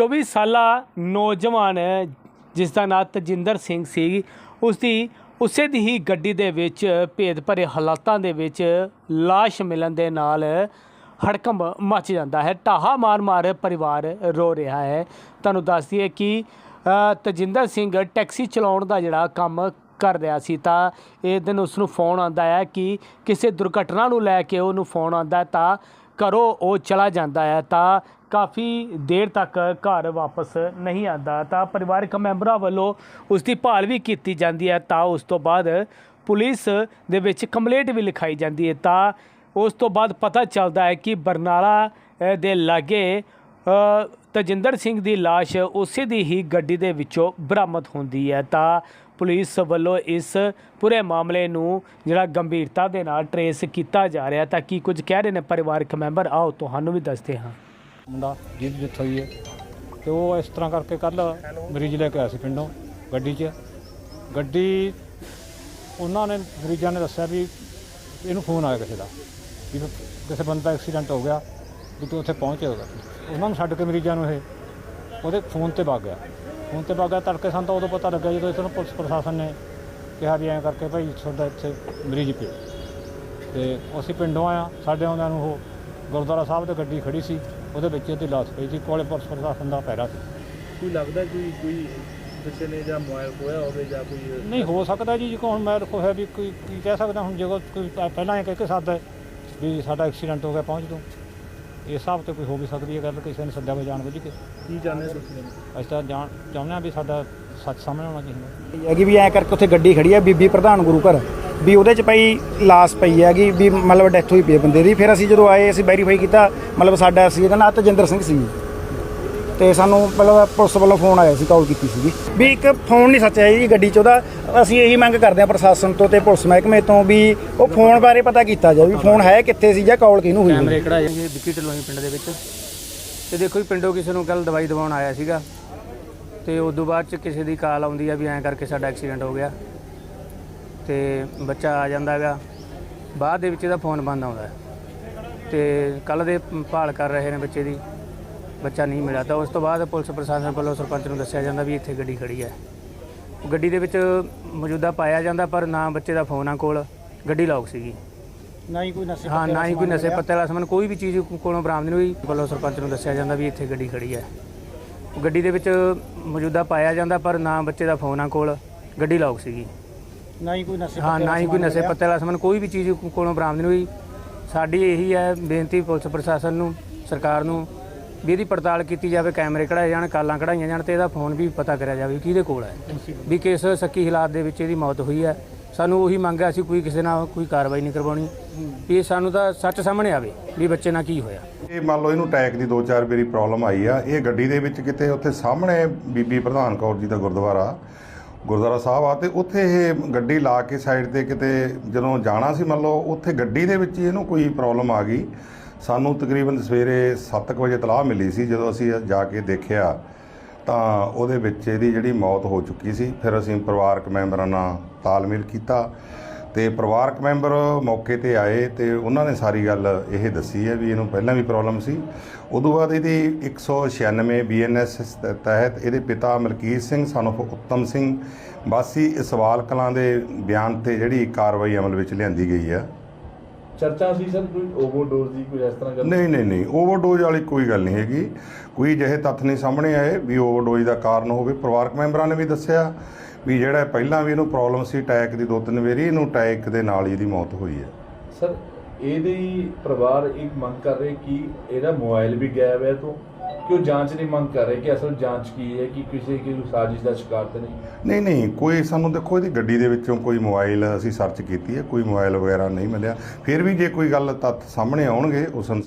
24 ਸਾਲਾ ਨੌਜਵਾਨ ਜਿਸ ਦਾ ਨਾਂ ਤਜਿੰਦਰ ਸਿੰਘ ਸੀ ਉਸ ਦੀ ਉਸੇ ਦੀ ਹੀ ਗੱਡੀ ਦੇ ਵਿੱਚ ਭੇਦ ਭਰੇ ਹਾਲਾਤਾਂ ਦੇ ਵਿੱਚ ਲਾਸ਼ ਮਿਲਣ ਦੇ ਨਾਲ ਹੜਕੰਬ ਮਚ ਜਾਂਦਾ ਹੈ। ਢਾਹਾ ਮਾਰ-ਮਾਰ ਪਰਿਵਾਰ ਰੋ ਰਿਹਾ ਹੈ। ਤੁਹਾਨੂੰ ਦੱਸ ਦਈਏ ਕਿ ਤਜਿੰਦਰ ਸਿੰਘ ਟੈਕਸੀ ਚਲਾਉਣ ਦਾ ਜਿਹੜਾ ਕੰਮ ਕਰ ਰਿਹਾ ਸੀ ਤਾਂ ਇਹ ਦਿਨ ਉਸ ਨੂੰ ਫੋਨ ਆਉਂਦਾ ਹੈ ਕਿ ਕਿਸੇ ਦੁਰਘਟਨਾ ਨੂੰ ਲੈ ਕੇ ਉਹਨੂੰ ਫੋਨ ਆਉਂਦਾ ਤਾਂ ਘਰੋਂ ਉਹ ਚਲਾ ਜਾਂਦਾ ਹੈ। ਤਾਂ ਕਾਫੀ ਦੇਰ ਤੱਕ ਘਰ ਵਾਪਸ ਨਹੀਂ ਆਉਂਦਾ। ਤਾਂ ਪਰਿਵਾਰਕ ਮੈਂਬਰਾਂ ਵੱਲੋਂ ਉਸ ਦੀ ਭਾਲ ਵੀ ਕੀਤੀ ਜਾਂਦੀ ਹੈ। ਤਾਂ ਉਸ ਤੋਂ ਬਾਅਦ ਪੁਲਿਸ ਦੇ ਵਿੱਚ ਕੰਪਲੇਂਟ ਵੀ ਲਿਖਾਈ ਜਾਂਦੀ ਹੈ। ਤਾਂ ਉਸ ਤੋਂ ਬਾਅਦ ਪਤਾ ਚੱਲਦਾ ਹੈ ਕਿ ਬਰਨਾਲਾ ਦੇ ਲਾਗੇ ਤਜਿੰਦਰ ਸਿੰਘ ਦੀ ਲਾਸ਼ ਉਸੇ ਦੀ ਹੀ ਗੱਡੀ ਦੇ ਵਿੱਚੋਂ ਬਰਾਮਦ ਹੁੰਦੀ ਹੈ। ਤਾਂ ਪੁਲਿਸ ਵੱਲੋਂ ਇਸ ਪੂਰੇ ਮਾਮਲੇ ਨੂੰ ਜਿਹੜਾ ਗੰਭੀਰਤਾ ਦੇ ਨਾਲ ਟਰੇਸ ਕੀਤਾ ਜਾ ਰਿਹਾ ਤਾਂ ਕੀ ਕੁਝ ਕਹਿ ਰਹੇ ਨੇ ਪਰਿਵਾਰਕ ਮੈਂਬਰ? ਆਓ, ਤੁਹਾਨੂੰ ਵੀ ਦੱਸਦੇ ਹਾਂ। ਮੁੰਡਾ ਜਿਹਦੀ ਡੈਥ ਹੋਈ ਹੈ। ਤੇ ਉਹ ਇਸ ਤਰ੍ਹਾਂ ਕਰਕੇ ਕੱਲ ਮਰੀਜ਼ ਲੈ ਕੇ ਆਇਆ ਸੀ ਪਿੰਡੋਂ, ਗੱਡੀ 'ਚ। ਗੱਡੀ, ਉਹਨਾਂ ਨੇ, ਮਰੀਜ਼ਾਂ ਨੇ ਦੱਸਿਆ ਵੀ ਇਹਨੂੰ ਫੋਨ ਆਇਆ ਕਿਸੇ ਦਾ, ਵੀ ਕਿਸੇ ਬੰਦੇ ਦਾ ਐਕਸੀਡੈਂਟ ਹੋ ਗਿਆ, ਵੀ ਤੂੰ ਉੱਥੇ ਪਹੁੰਚ ਜਾਊਗਾ ਉਹਨਾਂ ਨੂੰ ਛੱਡ ਕੇ ਮਰੀਜ਼ਾਂ ਨੂੰ ਇਹ, ਉਹਦੇ ਫੋਨ ਤੇ ਵਗ ਗਿਆ। ਫੋਨ ਤੇ ਵਗ ਗਿਆ, ਤੜਕੇ ਸਾਨੂੰ ਤਾਂ ਉਦੋਂ ਪਤਾ ਲੱਗਾ ਜਦੋਂ ਇੱਥੇ ਨੂੰ ਪੁਲਿਸ ਪ੍ਰਸ਼ਾਸਨ ਨੇ ਕਿਹਾ ਵੀ ਐਂ ਕਰਕੇ ਭਾਈ ਤੁਹਾਡਾ ਇੱਥੇ ਮਰੀਜ਼ ਪਿਆ। ਤੇ ਅਸੀਂ ਪਿੰਡੋਂ ਆਇਆ ਸਾਡੇ ਆਉਂਦਿਆਂ ਨੂੰ ਉਹ ਗੁਰਦੁਆਰਾ ਸਾਹਿਬ ਤੇ ਗੱਡੀ ਖੜੀ ਸੀ। ਉਹਦੇ ਵਿੱਚ ਇਹਦੀ ਲਾਸ਼ ਪਈ ਸੀ ਕੋਲੇ ਪੁਲਿਸ ਪ੍ਰਸ਼ਾਸਨ ਦਾ ਪਹਿਰਾ ਸੀ। ਕੋਈ ਲੱਗਦਾ ਕੋਈ ਕੋਈ ਕਿਸੇ ਨੇ ਜਾਂ ਮੋਬਾਈਲ ਖੋਇਆ ਹੋਵੇ ਜਾਂ ਕੋਈ ਨਹੀਂ ਹੋ ਸਕਦਾ ਜੀ ਜੇ ਹੁਣ ਮੈਂ ਰੱਖੋ ਹੈ ਵੀ ਕੋਈ ਕੀ ਕਹਿ ਸਕਦਾ ਹੁਣ ਜੇ ਕੋਈ ਪ- ਪਹਿਲਾਂ ਇਹ ਕਹਿ ਕੇ ਸਕਦਾ ਹੈ ਵੀ ਸਾਡਾ ਐਕਸੀਡੈਂਟ ਹੋ ਗਿਆ ਪਹੁੰਚ ਦੋ ਇਸ ਹਿਸਾਬ ਤੇ ਕੋਈ ਹੋ ਵੀ ਸਕਦੀ ਹੈ ਗੱਲ ਕਿਸੇ ਨੇ ਸੱਦਿਆ ਹੋਵੇ ਜਾਣ ਬੁੱਝ ਕੇ। ਕੀ ਜਾਣਦੇ ਤੁਸੀਂ? ਅਸੀਂ ਤਾਂ ਜਾਣ ਚਾਹੁੰਦੇ ਹਾਂ ਵੀ ਸਾਡਾ ਸੱਚ ਸਾਹਮਣੇ ਆਉਣਾ ਚਾਹੀਦਾ। ਹੈਗੀ ਵੀ ਐ ਕਰਕੇ ਉੱਥੇ ਗੱਡੀ ਖੜੀ ਹੈ ਬੀਬੀ ਪ੍ਰਧਾਨ ਗੁਰੂ ਘਰ। ਵੀ ਉਹਦੇ ਚ ਪਈ ਲਾਸ ਪਈ ਹੈਗੀ ਵੀ ਮਤਲਬ ਡੈਥ ਹੋਈ ਪਈ ਹੈ ਬੰਦੇ ਦੀ। ਫਿਰ ਅਸੀਂ ਜਦੋਂ ਆਏ ਅਸੀਂ ਵੈਰੀਫਾਈ ਕੀਤਾ ਮਤਲਬ ਸਾਡਾ ਸੀ ਇਹਦਾ ਨਾਂ ਤਜਿੰਦਰ ਸਿੰਘ ਸੀ। ਤੇ ਸਾਨੂੰ ਮਤਲਬ ਪੁਲਿਸ ਵੱਲੋਂ ਫੋਨ ਆਇਆ ਸੀ ਕਾਲ ਕੀਤੀ ਸੀਗੀ। ਵੀ ਇੱਕ ਫੋਨ ਨਹੀਂ ਸੱਚਿਆ ਜੀ ਗੱਡੀ ਚ ਉਹਦਾ। ਅਸੀਂ ਇਹੀ ਮੰਗ ਕਰਦੇ ਹਾਂ ਪ੍ਰਸ਼ਾਸਨ ਤੋਂ ਤੇ ਪੁਲਿਸ ਮਹਿਕਮੇ ਤੋਂ ਵੀ ਉਹ ਫੋਨ ਬਾਰੇ ਪਤਾ ਕੀਤਾ ਜਾਵੇ ਵੀ ਫੋਨ ਹੈ ਕਿੱਥੇ ਸੀ ਜਾਂ ਕਾਲ ਕਿਹਨੂੰ ਹੋਈ ਕੈਮਰੇ ਕਢਾਏ ਜੀ ਵਿੱਕੀ ਢਲੋਈ ਪਿੰਡ ਦੇ ਵਿੱਚ। ਤੇ ਦੇਖੋ ਜੀ ਪਿੰਡੋਂ ਕਿਸੇ ਨੂੰ ਕੱਲ ਦਵਾਈ ਦਵਾਉਣ ਆਇਆ ਸੀਗਾ। ਤੇ ਉਸ ਤੋਂ ਬਾਅਦ ਚ ਕਿਸੇ ਦੀ ਕਾਲ ਆਉਂਦੀ ਆ ਵੀ ਐਂ ਕਰਕੇ ਸਾਡਾ ਐਕਸੀਡੈਂਟ ਹੋ ਗਿਆ। ਤੇ ਬੱਚਾ ਆ ਜਾਂਦਾ ਹੈਗਾ। ਬਾਅਦ ਦੇ ਵਿੱਚ ਇਹਦਾ ਫੋਨ ਬੰਦ ਆਉਂਦਾ ਹੈ। ਤੇ ਕੱਲ ਦੇ ਭਾਲ ਕਰ ਰਹੇ ਨੇ ਬੱਚੇ ਦੀ। ਬੱਚਾ ਨਹੀਂ ਮਿਲਿਆ। ਤਾਂ ਉਸ ਤੋਂ ਬਾਅਦ ਪੁਲਿਸ ਪ੍ਰਸ਼ਾਸਨ ਵੱਲੋਂ ਸਰਪੰਚ ਨੂੰ ਦੱਸਿਆ ਜਾਂਦਾ ਵੀ ਇੱਥੇ ਗੱਡੀ ਖੜੀ ਹੈ। ਗੱਡੀ ਦੇ ਵਿੱਚ ਮੌਜੂਦਾ ਪਾਇਆ ਜਾਂਦਾ ਪਰ ਨਾ ਬੱਚੇ ਦਾ ਫੋਨ ਆ ਕੋਲ। ਗੱਡੀ ਲੌਕ ਸੀਗੀ। ਨਾ ਹੀ ਕੋਈ ਨਸ਼ੇ ਹਾਂ ਨਾ ਹੀ ਕੋਈ ਨਸ਼ੇ ਪੱਤੇ ਵਾਲਾ ਸਮਾਨ। ਕੋਈ ਵੀ ਚੀਜ਼ ਕੋਲੋਂ ਬਰਾਮਦ ਨਹੀਂ ਹੋਈ। ਵੱਲੋਂ ਸਰਪੰਚ ਨੂੰ ਦੱਸਿਆ ਜਾਂਦਾ ਵੀ ਇੱਥੇ ਗੱਡੀ ਖੜੀ ਹੈ। ਗੱਡੀ ਦੇ ਵਿੱਚ ਮੌਜੂਦਾ ਪਾਇਆ ਜਾਂਦਾ ਪਰ ਨਾ ਬੱਚੇ ਦਾ ਫੋਨ ਆ ਕੋਲ। ਗੱਡੀ ਲੌਕ ਸੀਗੀ। ਨਾ ਹੀ ਕੋਈ ਨਸ਼ੇ ਹਾਂ ਨਾ ਹੀ ਕੋਈ ਨਸ਼ੇ ਪੱਤੇ ਵਾਲਾ ਸਮਾਨ ਕੋਈ ਵੀ ਚੀਜ਼ ਕੋਲੋਂ ਬਰਾਮਦ ਨਹੀਂ ਹੋਈ। ਸਾਡੀ ਇਹੀ ਹੈ ਬੇਨਤੀ ਪੁਲਿਸ ਪ੍ਰਸ਼ਾਸਨ ਨੂੰ ਸਰਕਾਰ ਨੂੰ ਵੀ ਇਹਦੀ ਪੜਤਾਲ ਕੀਤੀ ਜਾਵੇ ਕੈਮਰੇ ਕਢਾਏ ਜਾਣ ਕਾਲਾਂ ਕਢਾਈਆਂ ਜਾਣ ਤੇ ਇਹਦਾ ਫੋਨ ਵੀ ਪਤਾ ਕਰਿਆ ਜਾਵੇ ਕਿਹਦੇ ਕੋਲ ਹੈ। ਵੀ ਕਿਸ ਸੱਕੀ ਹਾਲਾਤ ਦੇ ਵਿੱਚ ਇਹਦੀ ਮੌਤ ਹੋਈ ਹੈ। ਸਾਨੂੰ ਉਹੀ ਮੰਗ ਹੈ ਅਸੀਂ ਕੋਈ ਕਿਸੇ ਨਾਲ ਕੋਈ ਕਾਰਵਾਈ ਨਹੀਂ ਕਰਵਾਉਣੀ। ਵੀ ਸਾਨੂੰ ਤਾਂ ਸੱਚ ਸਾਹਮਣੇ ਆਵੇ ਵੀ ਬੱਚੇ ਨਾਲ ਕੀ ਹੋਇਆ। ਇਹ ਮੰਨ ਲਓ ਇਹਨੂੰ ਟੈਕ ਦੀ ਦੋ ਚਾਰ ਵਾਰੀ ਪ੍ਰੋਬਲਮ ਆਈ ਆ। ਇਹ ਗੱਡੀ ਦੇ ਵਿੱਚ ਕਿਤੇ ਉੱਥੇ ਸਾਹਮਣੇ ਬੀਬੀ ਪ੍ਰਧਾਨ ਕੌਰ ਜੀ ਦਾ ਗੁਰਦੁਆਰਾ। ਗੁਰਦੁਆਰਾ ਸਾਹਿਬ ਆ ਤੇ ਉੱਥੇ ਇਹ ਗੱਡੀ ਲਾ ਕੇ ਸਾਈਡ ਤੇ ਕਿਤੇ ਜਦੋਂ ਜਾਣਾ ਸੀ ਮੰਨ ਲਓ, ਉੱਥੇ ਗੱਡੀ ਦੇ ਵਿੱਚ ਹੀ ਇਹਨੂੰ ਕੋਈ ਪ੍ਰੋਬਲਮ ਆ ਗਈ। ਸਾਨੂੰ ਤਕਰੀਬਨ ਸਵੇਰੇ 7:00 ਵਜੇ ਤਲਾਹ ਮਿਲੀ ਸੀ, ਜਦੋਂ ਅਸੀਂ ਜਾ ਕੇ ਦੇਖਿਆ ਤਾਂ ਉਹਦੇ ਵਿੱਚ ਇਹਦੀ ਜਿਹੜੀ ਮੌਤ ਹੋ ਚੁੱਕੀ ਸੀ। ਫਿਰ ਅਸੀਂ ਪਰਿਵਾਰਕ ਮੈਂਬਰਾਂ ਨਾਲ ਤਾਲਮੇਲ ਕੀਤਾ ਤੇ ਪਰਿਵਾਰਕ ਮੈਂਬਰ ਮੌਕੇ ਤੇ ਆਏ ਤੇ ਉਹਨਾਂ ਨੇ ਸਾਰੀ ਗੱਲ ਇਹ ਦੱਸੀ ਹੈ ਵੀ ਇਹਨੂੰ ਪਹਿਲਾਂ ਵੀ ਪ੍ਰੋਬਲਮ ਸੀ। ਉਦੋਂ ਬਾਅਦ ਇਹਦੀ 196 ਬੀਐਨਐਸ ਤਹਿਤ ਇਹਦੇ ਪਿਤਾ ਮਲਕੀਤ ਸਿੰਘ of ਉੱਤਮ ਸਿੰਘ ਵਾਸੀ ਇਸਵਾਲ ਕਲਾਂ ਦੇ ਬਿਆਨ ਤੇ ਜਿਹੜੀ ਕਾਰਵਾਈ ਅਮਲ ਵਿੱਚ ਲਿਆਂਦੀ ਗਈ ਹੈ ਚਰਚਾ ਸੀ ਸਰ ਕੋਈ ਓਵਰਡੋਜ਼ ਦੀ ਕੋਈ ਇਸ ਤਰ੍ਹਾਂ ਗੱਲ? ਨਹੀਂ ਨਹੀਂ ਨਹੀਂ ਓਵਰਡੋਜ਼ ਵਾਲੀ ਕੋਈ ਗੱਲ ਨਹੀਂ ਹੈਗੀ। ਕੋਈ ਜਿਹੇ ਤੱਥ ਨਹੀਂ ਸਾਹਮਣੇ ਆਏ ਵੀ ਓਵਰਡੋਜ਼ ਦਾ ਕਾਰਨ ਹੋਵੇ। ਪਰਿਵਾਰਕ ਮੈਂਬਰਾਂ ਨੇ ਵੀ ਦੱਸਿਆ ਵੀ ਜਿਹੜਾ ਪਹਿਲਾਂ ਵੀ ਇਹਨੂੰ ਪ੍ਰੋਬਲਮ ਸੀ ਅਟੈਕ ਦੀ ਦੋ ਤਿੰਨ ਵਾਰੀ ਇਹਨੂੰ ਅਟੈਕ ਦੇ ਨਾਲ ਹੀ ਇਹਦੀ ਮੌਤ ਹੋਈ ਹੈ। ਸਰ ਇਹਦੇ ਪਰਿਵਾਰ ਇੱਕ ਮੰਗ ਕਰ ਰਹੇ ਕਿ ਇਹਦਾ ਮੋਬਾਈਲ ਵੀ ਗਾਇਬ ਹੈ ਤੋਂ। ਕਿ ਉਹ ਜਾਂਚ ਨਹੀਂ ਮੰਗ ਕਰ ਰਹੇ ਕਿ ਅਸਲ ਜਾਂਚ ਕੀ ਹੈ ਕਿ ਕਿਸੇ ਕੀ ਸਾਜ਼ਿਸ਼ ਦਾ ਸ਼ਿਕਾਰ ਤਾਂ ਨਹੀਂ? ਨਹੀਂ ਨਹੀਂ ਕੋਈ ਸਾਨੂੰ ਦੇਖੋ ਇਹਦੀ ਗੱਡੀ ਦੇ ਵਿੱਚੋਂ ਕੋਈ ਮੋਬਾਈਲ ਅਸੀਂ ਸਰਚ ਕੀਤੀ ਹੈ ਕੋਈ ਮੋਬਾਈਲ ਵਗੈਰਾ ਨਹੀਂ ਮਿਲਿਆ। ਫਿਰ ਵੀ ਜੇ ਕੋਈ ਗੱਲ ਤੱਥ ਸਾਹਮਣੇ ਆਉਣਗੇ ਉਸ